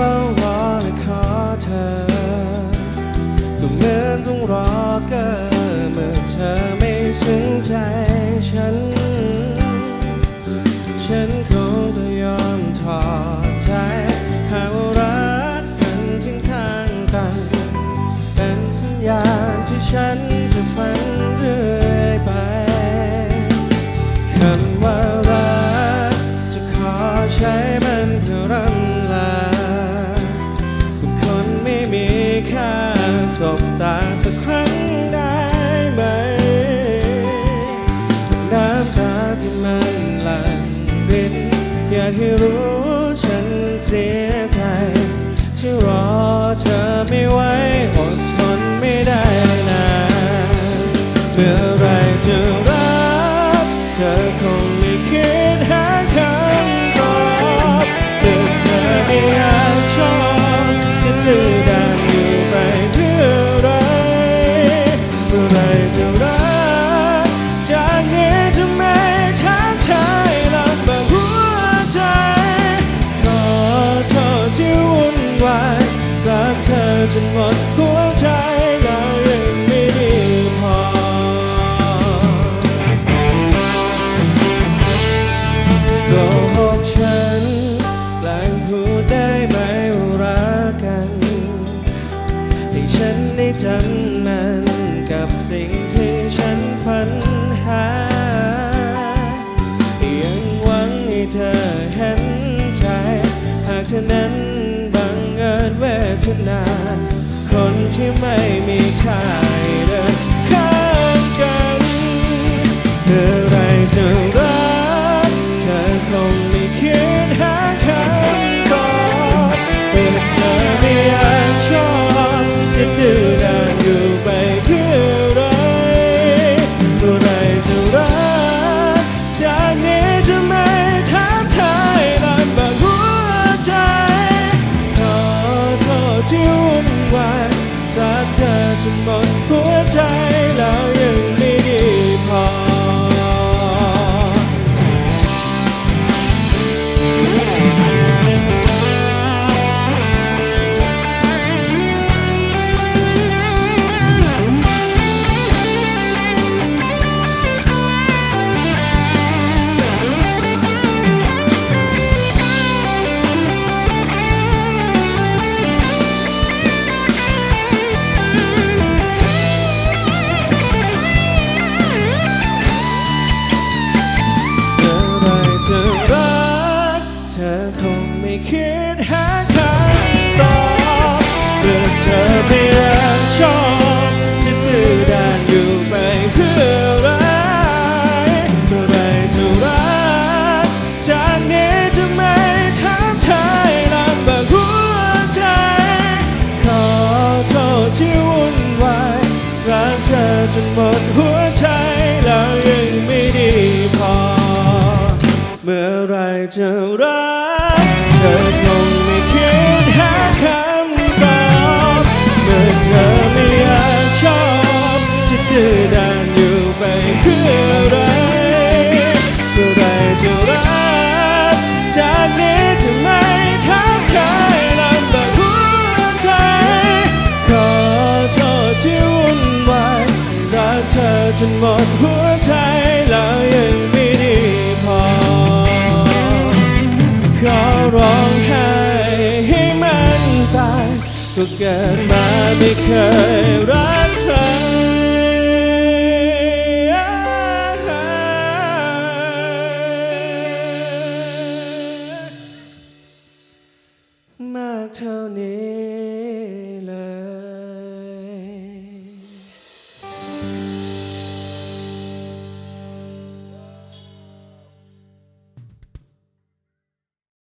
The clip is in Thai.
ฉันเฝ้ารอและขอเธอก็เหมือนต้องรอเกินเมื่อเธอไม่สนใจฉัน ฉัน ที่รอเธอไม่ จนหมดหัวใจแล้วยังไม่ดีพอ โกหกฉันแกล้งพูดได้ไหมว่ารักกัน ให้ฉันได้จำ คนที่ไม่มีค่า ไม่คิดหาคำตอบเมื่อเธอไม่รักชอบจะดื้อด้านอยู่ไปเพื่ออะไรเมื่อไรจะรักจากนี้จะไม่ถามทายลำบากหัวใจ ขอโทษที่วุ่นวายรักเธอจนหมดหัวใจแล้วยังไม่ดีพอ เมื่อไรจะรัก จะดื้อด้านอยู่ไปเพื่ออะไรเมื่อไรจะรักจากนี้จะไม่ท้าทายลำบากหัวใจ ขอโทษที่วุ่นวายรักเธอจนหมดหัวใจแล้วยังไม่ดีพอ ขอร้องไห้ให้มันตายก็เกิดมาไม่เคยรักใคร มากเท่านี้